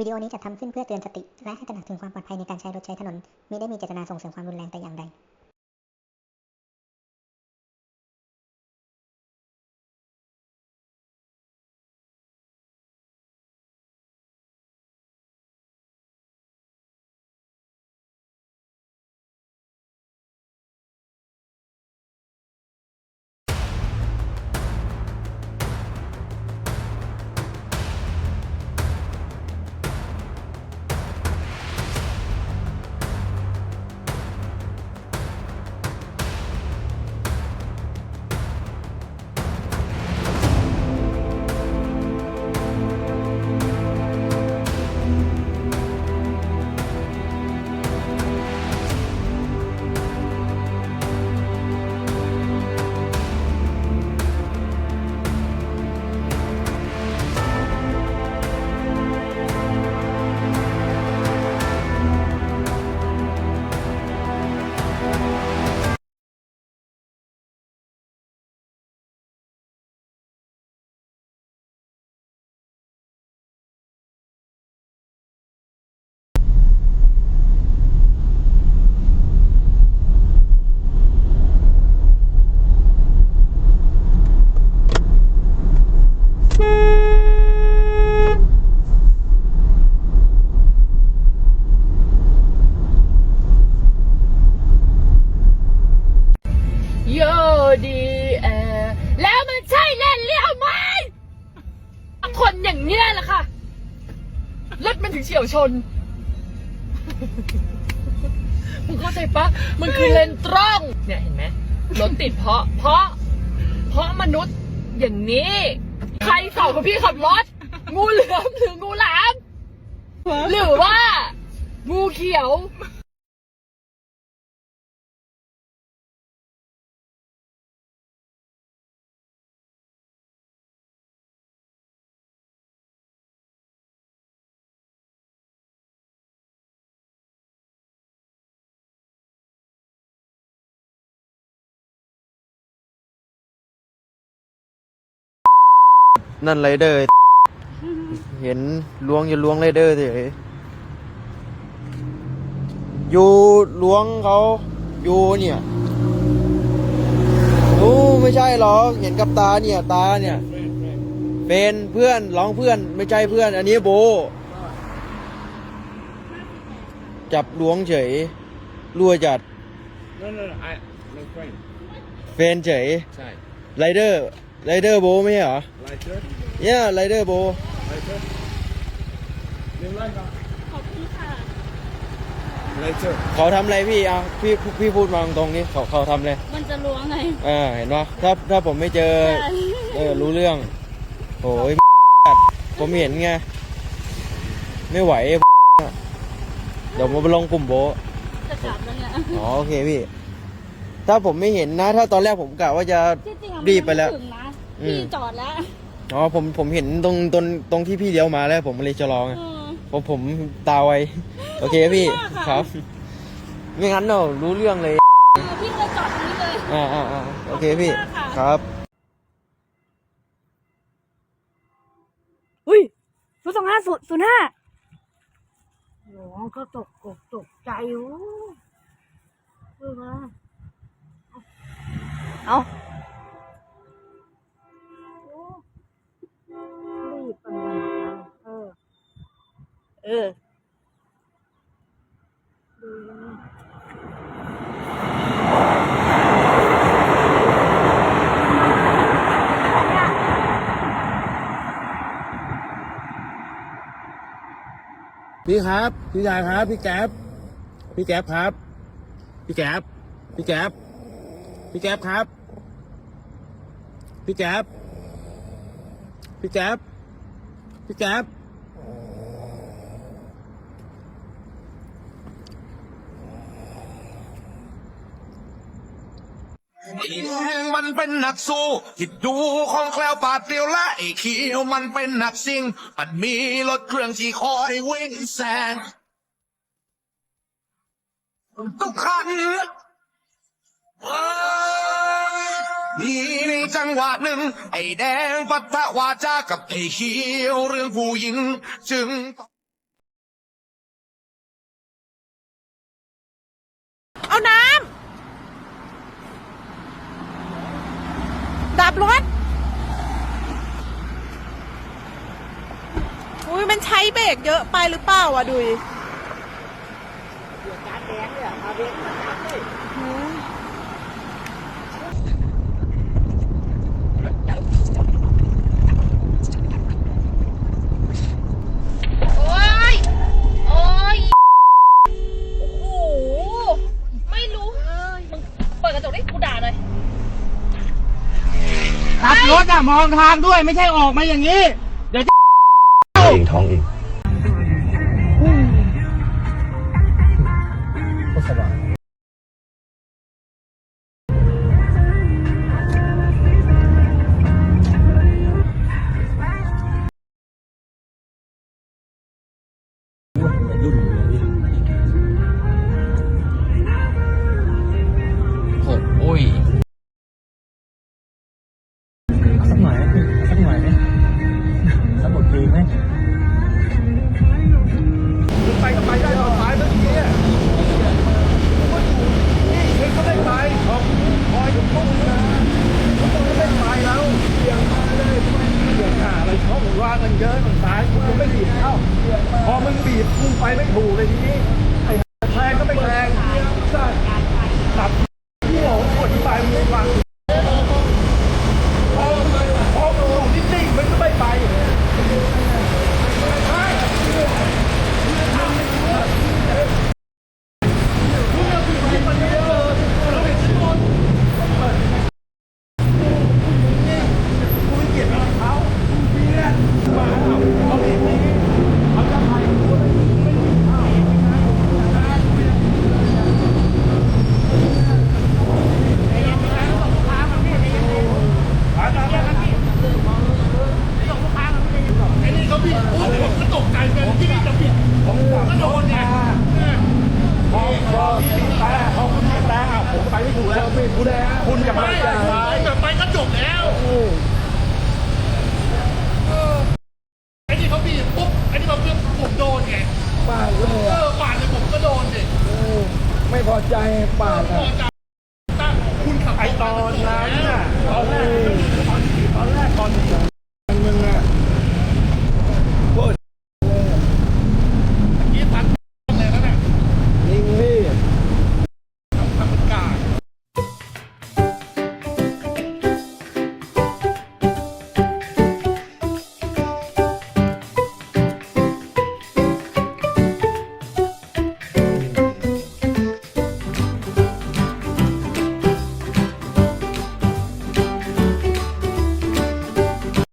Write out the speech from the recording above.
วิดีโอนี้จัดทำขึ้นเพื่อเตือนสติ และให้ตระหนักถึงความปลอดภัยในการใช้รถใช้ถนนไม่ได้มีเจตนาส่งเสริมความรุนแรงแต่อย่างใด ชน มึงเข้าใจปะมันคือเลนตรงเนี่ยเห็นไหมรถติดเพราะ เพราะ เพราะมนุษย์อย่างนี้ ใครสอนกับพี่ขับรถ งูเหลือมหรืองูหลาม หรือว่า งูเขียว นั่นไรเดอร์ เห็นล้วงอย่าล้วงไรเดอร์เฉยอยู่ล้วงเขาอยู่เนี่ยนู้ไม่ใช่หรอกเห็นกับตาเนี่ย ตาเนี่ย เป็นเพื่อนร้องเพื่อนไม่ใช่เพื่อน อันนี้โบ จับล้วงเฉยรั่วจัด No, no, no. I, my friend. เฟนเฉยใช่ไรเดอร์ ไรเดอร์โบไม่ใช่เหรอ Lighter. เนี่ยไรเดอร์โบ Lighter. เรียบร้อยครับขอบคุณค่ะ Lighter. เขาทำอะไรพี่อะพี่พี่พูดมาตรงๆนี้เขาเขาทำอะไรมันจะล้วงไงอ่าเห็นปะถ้าถ้าผมไม่เจอใช่เออรู้เรื่องโอ้ย ผมเห็นไง ไม่ไหว เดี๋ยวผมไปลงกลุ่มโบะจะกลับแล้วเนี่ยอ๋อโอเคพี่ ถ้าผมไม่เห็นนะ ถ้าตอนแรกผมกะว่าจะ ที่จริงอะรีบไปแล้ว ม่ถึงนะ อืม พี่จอดแล้วอ๋อผมผมเห็นตรงตรงตรงที่พี่เลี้ยวมาแล้วผมเลยจะลองเออผมผมตาไวโอเคพี่ขอบคุณมากค่ะ ครับ ไม่งั้นเนาะรู้เรื่องเลยพี่เลยจอดตรงนี้เลย อ่าอ่าอ่าโอเคพี่ ขอบคุณมากค่ะ ครับ อุ้ยศูนย์สองห้าศูนย์ศูนย์ห้าหลวงก็ตกอกตกใจโอ้เออมาเอา พี่ครับ พี่ชายครับ พี่แก๊ปพี่แก๊ปครับ พี่แก๊ปพี่แก๊ปพี่แก๊ปครับ พี่แก๊ปพี่แก๊ปพี่แก๊ ปมันเป็นนักสู้ที่ดูของแคล้วปาดเปรียวและไอ้เขียวมันเป็นนักซิ่ง มันมีรถเครื่องที่คอยวิ่งแซงทุกคันมีในจังหวะหนึ่ง ไอ้แดงปัทะวาจากับไอ้เขียวเรื่องผู้หญิง จึง ดับรถ อุ้ยมันใช้เบรกเยอะไปหรือเปล่าอะดูย ขับรถอะมองทางด้วยไม่ใช่ออกมาอย่างนี้ เดี๋ยวจะเองท้องเอง ไม่พอใจปาดอะ ไอตอนนั้น